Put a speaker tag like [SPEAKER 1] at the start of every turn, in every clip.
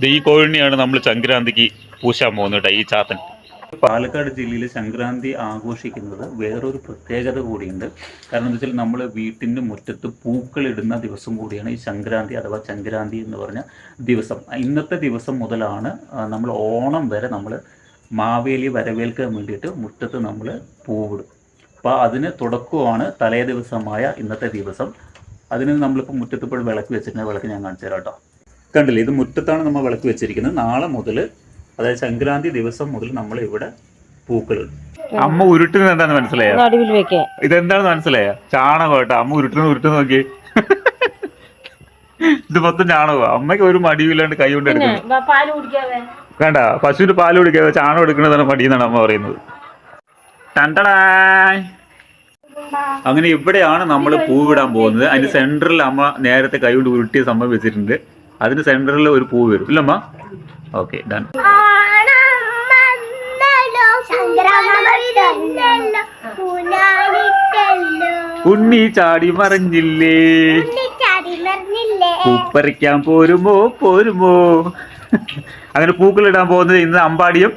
[SPEAKER 1] ഈ കോഴിനെയാണ് നമ്മൾ സംക്രാന്തിക്ക് പൂശാൻ പോകുന്നത് ഈ ചാത്തൻ. പാലക്കാട് ജില്ലയിൽ സംക്രാന്തി ആഘോഷിക്കുന്നത് വേറൊരു പ്രത്യേകത കൂടിയുണ്ട്. കാരണം എന്താ വെച്ചാൽ നമ്മൾ വീട്ടിന്റെ മുറ്റത്ത് പൂക്കളിടുന്ന ദിവസം കൂടിയാണ് ഈ സംക്രാന്തി അഥവാ സംക്രാന്തി എന്ന് പറഞ്ഞ ദിവസം. ഇന്നത്തെ ദിവസം മുതലാണ് നമ്മൾ ഓണം വരെ നമ്മൾ മാവേലി വരവേൽക്കാൻ വേണ്ടിയിട്ട് മുറ്റത്ത് നമ്മൾ പൂവിടും. അപ്പോൾ അതിന് തുടക്കമാണ് തലേ ദിവസമായ ഇന്നത്തെ ദിവസം. അതിന് നമ്മളിപ്പോൾ മുറ്റത്ത് ഇപ്പോൾ വിളക്ക് വെച്ചിട്ടുണ്ട് വിളക്ക് ഞാൻ കാണിച്ചു തരാം കേട്ടോ. കണ്ടില്ലേ ഇത് മുറ്റത്താണ് നമ്മൾ വിളക്ക് വെച്ചിരിക്കുന്നത്. നാളെ മുതൽ അതായത് സംക്രാന്തി ദിവസം മുതൽ നമ്മൾ ഇവിടെ പൂക്കൾ അമ്മ ഉരുട്ടുന്നത് എന്താണെന്ന് മനസ്സിലായോ? ഇതെന്താണെന്ന് മനസ്സിലായോ? ചാണകം കേട്ടോ. അമ്മ ഉരുട്ടുന്നത് ഉരുട്ടുന്ന നോക്കി ഇത് മൊത്തം ചാണകോ അമ്മയ്ക്ക് ഒരു മടിയില്ലാണ്ട് കൈ കൊണ്ട് എടുക്കുന്നത് വേണ്ട പശുവിന്റെ പാൽ കുടിക്കാതെ ചാണകം എടുക്കുന്നതാണ് മടിയെന്നാണ് അമ്മ പറയുന്നത്. ടണ്ടടായ്. അങ്ങനെ ഇവിടെയാണ് നമ്മൾ പൂവിടാൻ പോകുന്നത്. അതിന് സെന്ററിൽ അമ്മ നേരത്തെ കൈ കൊണ്ട് ഉരുട്ടിയ സംഭവം വെച്ചിട്ടുണ്ട്. അതിന് സെന്ററിൽ ഒരു പൂ വരും. ഇല്ലമ്മ? Okay done. ഉണ്ണി ചാടി മറിഞ്ഞില്ലേ? പൂപ്പറിക്കാൻ പോരുമോ? പോരുമോ? അങ്ങനെ പൂക്കളിടാൻ പോകുന്നത് ഇന്ന് അമ്പാടിയും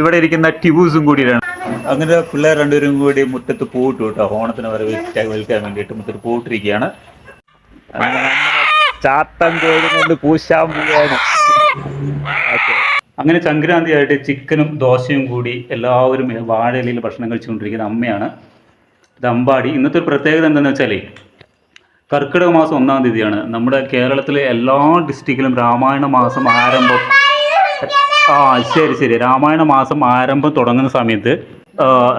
[SPEAKER 1] ഇവിടെ ഇരിക്കുന്ന ടിബൂസും കൂടിയിട്ടാണ് അങ്ങനെ പിള്ളേർ രണ്ടുപേരും കൂടി മുറ്റത്ത് പൂവിട്ടു കേട്ടോ. ഓണത്തിന് വരെ വിൽക്കാൻ വേണ്ടിയിട്ട് മുറ്റത്ത് പൂവിട്ടിരിക്കുകയാണ്. ചാത്തൻ കോഴി കൊണ്ട് പൂശാൻ പോവാണ്. അങ്ങനെ സംക്രാന്തി ആയിട്ട് ചിക്കനും ദോശയും കൂടി എല്ലാവരും വാഴയിലയിൽ ഭക്ഷണം കഴിച്ചുകൊണ്ടിരിക്കുന്ന അമ്മയാണ് ഇത് അമ്പാടി. ഇന്നത്തെ ഒരു പ്രത്യേകത എന്താണെന്ന് വെച്ചാൽ കർക്കിടക മാസം ഒന്നാം തീയതിയാണ്. നമ്മുടെ കേരളത്തിലെ എല്ലാ ഡിസ്ട്രിക്റ്റിലും രാമായണ മാസം ആരംഭം ആ ശരി ശരി. രാമായണ മാസം ആരംഭം തുടങ്ങുന്ന സമയത്ത്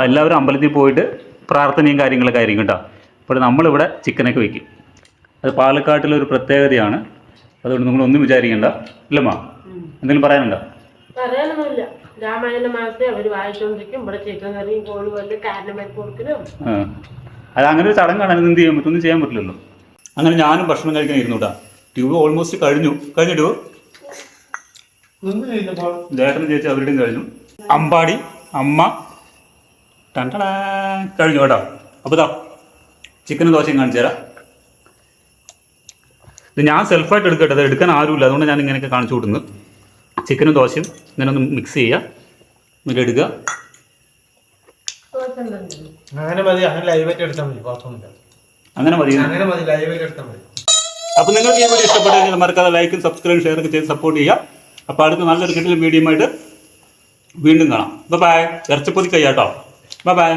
[SPEAKER 1] എല്ലാവരും അമ്പലത്തിൽ പോയിട്ട് പ്രാർത്ഥനയും കാര്യങ്ങളൊക്കെ ആയിരിക്കും കേട്ടോ. അപ്പോൾ നമ്മളിവിടെ ചിക്കനൊക്കെ വെക്കും. അത് പാലക്കാട്ടിലെ ഒരു പ്രത്യേകതയാണ്. അതുകൊണ്ട് നിങ്ങളൊന്നും വിചാരിക്കണ്ട. ഇല്ലമ്മ എന്തെങ്കിലും പറയാനുണ്ടോ?
[SPEAKER 2] പറയാനൊന്നുമില്ല. രാമായണ മാസത്തെ അവർ വായിച്ചോണ്ടിരിക്കും. ഇവിടെ ചിക്കൻ കറിയും കോഴി കാരണമായി കൊടുക്കലും.
[SPEAKER 1] അത് അങ്ങനെ ഒരു ചടങ്ങാണ് അതിന് എന്ത് ചെയ്യാൻ പറ്റും ഒന്നും ചെയ്യാൻ പറ്റില്ലല്ലോ. അങ്ങനെ ഞാനും ഭക്ഷണം കഴിക്കാൻ ഇരുന്നു കേട്ടാ. ട്യൂബ് ഓൾമോസ്റ്റ് കഴിഞ്ഞു. കഴിഞ്ഞിട്ടു ട്യൂബ്? ചേട്ടനും ചേച്ചി അവരുടെയും കഴിഞ്ഞു. അമ്പാടി അമ്മ. ടണ്ടടാ കഴിഞ്ഞു കേട്ടോ. അപ്പോൾ ഇതാ ചിക്കനും ദോശയും കാണിച്ചു തരാം. ഇത് ഞാൻ സെൽഫായിട്ട് എടുക്കട്ടെ അത് എടുക്കാൻ ആരുമില്ല. അതുകൊണ്ട് ഞാൻ ഇങ്ങനെയൊക്കെ കാണിച്ചു കൊടുക്കുന്നു. ചിക്കനും ദോശയും ഇങ്ങനെ ഒന്ന് മിക്സ് ചെയ്യുക. എന്നിട്ട് എടുക്കുക.
[SPEAKER 3] അങ്ങനെ മതി അങ്ങനെ ലൈവായിട്ട് എടുത്താൽ മതി കുഴപ്പമൊന്നുമില്ല.
[SPEAKER 1] അങ്ങനെ മതി.
[SPEAKER 3] അങ്ങനെ മതി ലൈവായിട്ട് എടുത്താൽ മതി.
[SPEAKER 1] അപ്പോൾ നിങ്ങൾക്ക് ഈ വീഡിയോ ഇഷ്ടപ്പെട്ടെങ്കിൽ മറക്കാതെ ലൈക്കും സബ്സ്ക്രൈബും ഷെയർ ഒക്കെ ചെയ്ത് സപ്പോർട്ട് ചെയ്യുക. അപ്പോൾ അടുത്ത നല്ലൊരു കിട്ടിയ മീഡിയമായിട്ട് ആയിട്ട് വീണ്ടും കാണാം. By ഇറച്ചിപ്പൊതി കയ്യാട്ടോ by